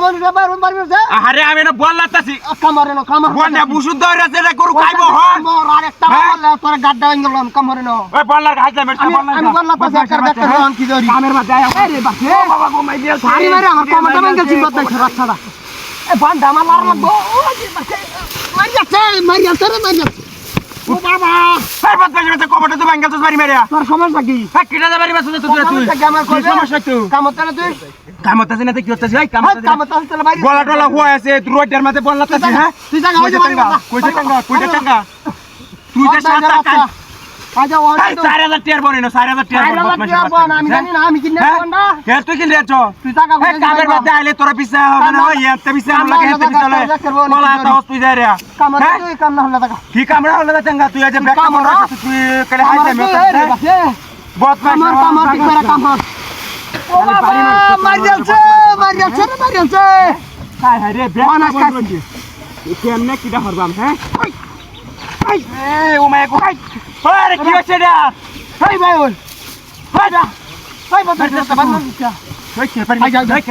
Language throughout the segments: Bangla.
আরে না বাড়ি মারছে আরে আমি না বললাতাছি কামরে না কামর বন্ডা বুঝুন তো হরে গরু খাইবো হন মোর আরেকটা হ্যাঁ? তোর গাড্ডা ভাঙলাম কামরে না ওই বল্লার খাইতে মেরছে আমি বল্লার আমি বললাম পাশে একটা দেখতে রং কি ধরি কামের মধ্যে আরে বাকি ও বাবা গো মাই দিয়া সারি মারে আমার কামরটা ভাঙল ছিল রাস্তাটা। এ বান্ডা আমার লার লাগবো মার যাচ্ছে মার যাচ্ছে রে মার যাচ্ছে। ও বাবা। বাদ বাকি মধ্যে কবটা তো ভাঙ্গাল তো বাড়ি মেরিয়া। তোর সমস্যা কি? হ্যাঁ কিটা দে বাড়ি বাসু তুই। তুই আমার কি সমস্যা তুই কামতে না তুই? কামত না তো কি হচ্ছে? এই হ্যাঁ, কামত কামতে আসলে বাইরে গলা টলা হয়ে আছে তুই রোডের মধ্যে বললাতাছি হ্যাঁ? তুই জায়গা হয়ে টাঙ্গা কইতে টাঙ্গা কইতে টাঙ্গা। তুই যে সাত কেমনে কিডা হরবাম, হ্যাঁ? এই, ও মায়া গো, হাই। ওই রে, কি হচ্ছে রে? এই ভাই ওই, হাই যা। এই বদমাশ রাস্তা বাদ মার দিচ্ছে। ওই কেরবারি হাই, হাই,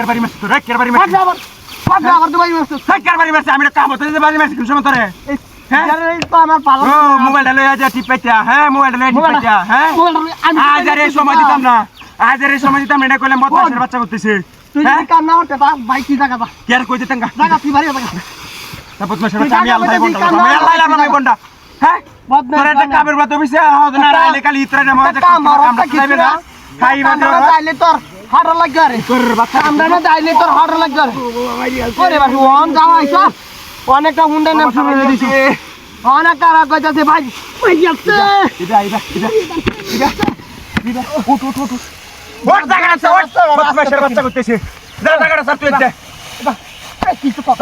কেরবারি। আবার, আবার, দুবাই আমি কাম হতে বাড়ি কোন সময়? হ্যাঁ? মোবাইলটা যা টিপাইতা, হ্যাঁ, মোবাইলটা টিপাইতা, হ্যাঁ? আজ আর এই দিতাম না আজ আর এই সময় দিতাম না, এটা কইলাম বদমাশের বাচ্চা করতেছে তুই হ্যাঁ যদি কাম না হতে ভাই কি জায়গা যা। কি আর কইতে টাঙ্গা জায়গা তুই বাড়ি আমি আল্লাহ বন্ডা আমি না বন্ডা হ্যাঁ। কাবের বাত অফিসে হদ না একটা- রাইলে খালি ইতরা না মজা একটা খাইবে না না। খাই বাদ আমরা যাইলে তোর হাড় লাগবে রে। তোর বাচ্চা আমরা না যাইলে তোর হাড় লাগবে রে। ওরে বাবা, ওন যাওয়া হইছে। অনেকটা হুন্ডা নাম শুরু অনেক তারা কইতাছে ভাই, ভাই যাচ্ছে। ইদা ইদা ইদা ইদা ইদা উঠ উঠ উঠ উঠ। জায়গা আছে ওঠ বদমাশের বাচ্চা করতেছে জায়গাটা সার তুই দে এই, কিছু কর।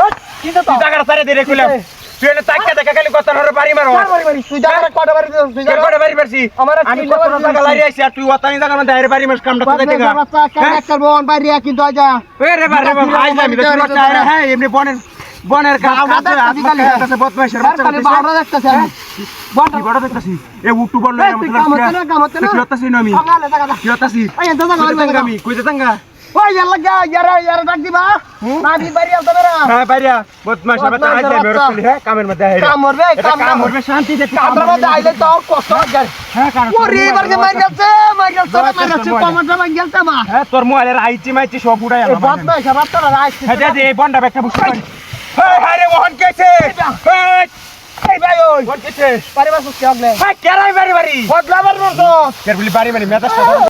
কিছু জায়গাটা সারে দে রে কইলাম তুই এনে দেখা খালি কথা নরে বাড়ি মারো। বাড়ি বাড়ি? তুই কটা বাড়ি তুই বাড়ি মারছি? আমার আমি কত টাকা? লারি আইছি আর তুই ওতানি জায়গা মধ্যে আইরে বাড়ি মারছ কামটা দেখা? বাচ্চা, কেন একটা বোন? বাড়ি কিন্তু আজ যা। এ রে বারে বাবা আইজ আমি তো বাচ্চা আইরে হ্যাঁ এমনি বনের বনের কাজ আছে দেখতাছি আজকাল খালি। বদমাইশের বাচ্চা খালি করতেছে দেখতাছি আমি। বড়টা- বড় দেখতাছি? এ উটু বল এই, তুই কাম হচ্ছে না, কাম হচ্ছে না? কি হতাছি না আমি? সকালে জায়গা কি হতাছি এই, এত জায়গা কইতে বাড়ি বাড়ি। আমি ইয়ার লাগা, ইয়ারা, ইয়ারা ডাক দিবা। না, দি বাড়ি আলতো বেরা। হ্যাঁ বাইরা বদমাইশের বাচ্চা আইজ আমি বদমাইশের ওর হ্যাঁ কামের মধ্যে আইরে কাম এটা কাম কাম। করবে শান্তি দে কামরার মধ্যে আইলে তো কষ্ট লাগে। হ্যাঁ কারণ ওরে, এবার যে মার গেছে, মার গেছে, মার গেছে, তোর মোবাইল। গেছে। হ্যাঁ তোর মোবাইলের আইচি মাইচি সব উড়াই আমার তো হ্যাঁ দে এই বন্ডা ব্যাগটা বুঝতে পারি এই হারে মোহন কেছে এই এই ভাই, ওই, মোহন কেছে বাড়ি বাসুস কে আগলে? হ্যাঁ কেরাই বাড়ি বাড়ি বদলা। কেরবলি বাড়ি বাড়ি মেজাজটা